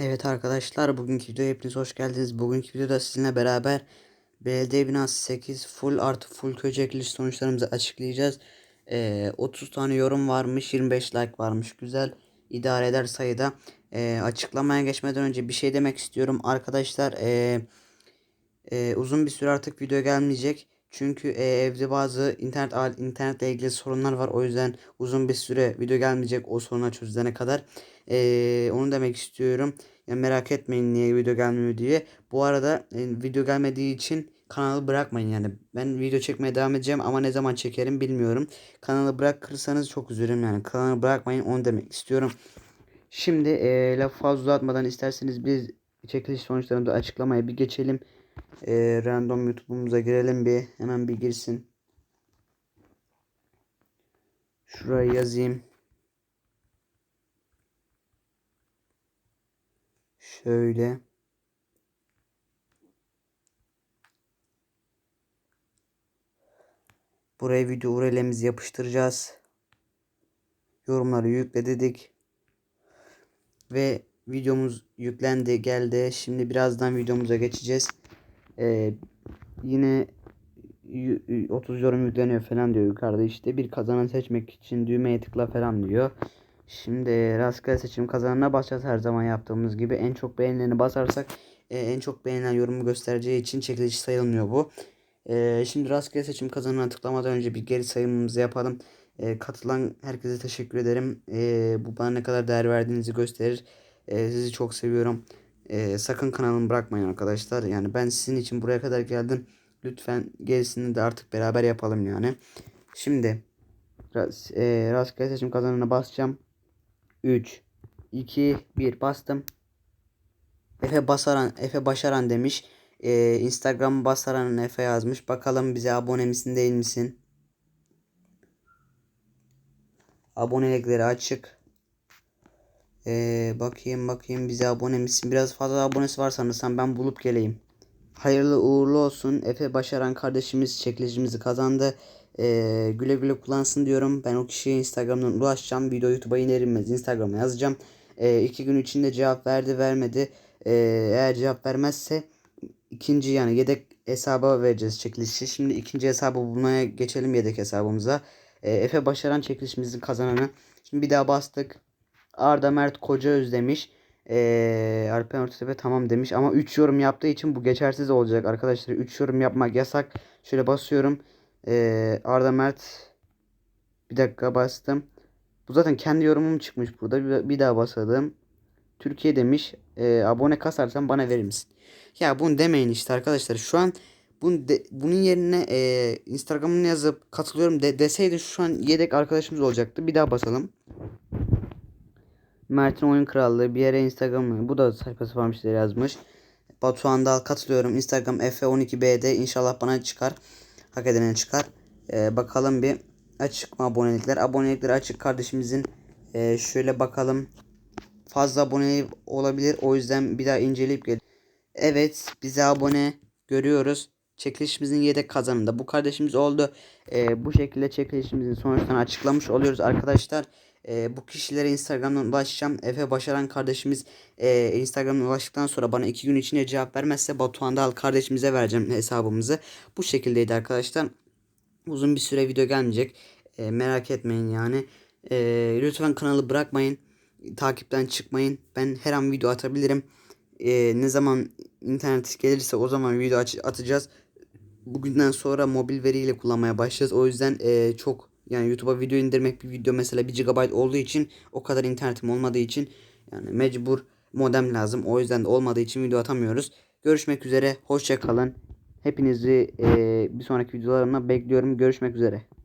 Evet arkadaşlar bugünkü videoya hepiniz hoş geldiniz. Bugünkü videoda sizinle beraber belediye binası 8 full artı full köy çekiliş sonuçlarımızı açıklayacağız. Ee, 30 tane yorum varmış 25 like varmış güzel idare eder sayıda. Ee, açıklamaya geçmeden önce bir şey demek istiyorum arkadaşlar. Ee, e, uzun bir süre artık video gelmeyecek. Çünkü e, evde bazı internet internetle ilgili sorunlar var. O yüzden uzun bir süre video gelmeyecek o sorunlar çözülene kadar. E, onu demek istiyorum. Ya merak etmeyin niye video gelmiyor diye. Bu arada e, video gelmediği için kanalı bırakmayın yani. Ben video çekmeye devam edeceğim ama ne zaman çekerim bilmiyorum. Kanalı bırakırsanız çok üzülürüm yani. Kanalı bırakmayın onu demek istiyorum. Şimdi e, lafı fazla uzatmadan isterseniz biz çekiliş sonuçlarını da açıklamaya bir geçelim. E, random YouTube'umuza girelim bir. Hemen bir girsin. Şuraya yazayım. Şöyle. Buraya video URL'imizi yapıştıracağız. Yorumları yükle dedik. Ve videomuz yüklendi geldi. Şimdi birazdan videomuza geçeceğiz. Ee, yine 30 yorum yükleniyor falan diyor yukarıda işte bir kazanan seçmek için düğmeye tıkla falan diyor. Şimdi rastgele seçim kazanana basacağız her zaman yaptığımız gibi. En çok beğenileni basarsak e, en çok beğenilen yorumu göstereceği için çekiliş sayılmıyor bu. E, şimdi rastgele seçim kazanana tıklamadan önce bir geri sayımımızı yapalım. E, katılan herkese teşekkür ederim. E, bu bana ne kadar değer verdiğinizi gösterir. E, sizi çok seviyorum. E, sakın kanalımı bırakmayın arkadaşlar. Yani ben sizin için buraya kadar geldim. Lütfen gerisini de artık beraber yapalım yani. Şimdi e, rastgele seçim kazanana basacağım. 3 2 1 bastım. Efe Basaran Efe Başaran demiş. E, Instagram Basaran Efe yazmış. Bakalım bize abone misin değil misin? Abonelikleri açık. Ee, bakayım bakayım bize abone misin? Biraz fazla abonesi var sanırsam ben bulup geleyim. Hayırlı uğurlu olsun. Efe Başaran kardeşimiz çekilişimizi kazandı. Ee, güle güle kullansın diyorum. Ben o kişiye Instagram'dan ulaşacağım. Video YouTube'a iner inmez Instagram'a yazacağım. Ee, iki gün içinde cevap verdi vermedi. Ee, eğer cevap vermezse ikinci yani yedek hesaba vereceğiz çekilişi. Şimdi ikinci hesabı bulmaya geçelim yedek hesabımıza. Ee, Efe Başaran çekilişimizin kazananı. Şimdi bir daha bastık. Arda Mert Koca özlemiş. Ee, Alpen Ortatepe tamam demiş ama 3 yorum yaptığı için bu geçersiz olacak arkadaşlar. 3 yorum yapmak yasak. Şöyle basıyorum. Ee, Arda Mert bir dakika bastım. Bu zaten kendi yorumum çıkmış burada. Bir, daha basalım. Türkiye demiş. Ee, abone kasarsan bana verir misin? Ya bunu demeyin işte arkadaşlar. Şu an bunun, de, bunun yerine e, Instagram'ını yazıp katılıyorum de, deseydi şu an yedek arkadaşımız olacaktı. Bir daha basalım. Mert'in oyun krallığı bir yere Instagram'ı bu da sayfası sapan bir şeyler yazmış. Batuhan Dal katılıyorum. Instagram F12B'de inşallah bana çıkar. Hak edene çıkar. Ee, bakalım bir açık mı abonelikler. Abonelikler açık kardeşimizin. Ee, şöyle bakalım. Fazla abone olabilir. O yüzden bir daha inceleyip gel. Evet bize abone görüyoruz. Çekilişimizin yedek kazanında bu kardeşimiz oldu. Ee, bu şekilde çekilişimizin sonuçlarını açıklamış oluyoruz arkadaşlar. E, bu kişilere Instagram'dan ulaşacağım. Efe Başaran kardeşimiz e, Instagram'dan ulaştıktan sonra bana iki gün içinde cevap vermezse Batuhan Dal kardeşimize vereceğim hesabımızı. Bu şekildeydi arkadaşlar. Uzun bir süre video gelmeyecek. E, merak etmeyin yani. E, lütfen kanalı bırakmayın. Takipten çıkmayın. Ben her an video atabilirim. E, ne zaman internet gelirse o zaman video atacağız. Bugünden sonra mobil veriyle kullanmaya başlayacağız. O yüzden e, çok yani YouTube'a video indirmek bir video mesela 1 GB olduğu için o kadar internetim olmadığı için yani mecbur modem lazım. O yüzden de olmadığı için video atamıyoruz. Görüşmek üzere. Hoşça kalın. Hepinizi e, bir sonraki videolarımda bekliyorum. Görüşmek üzere.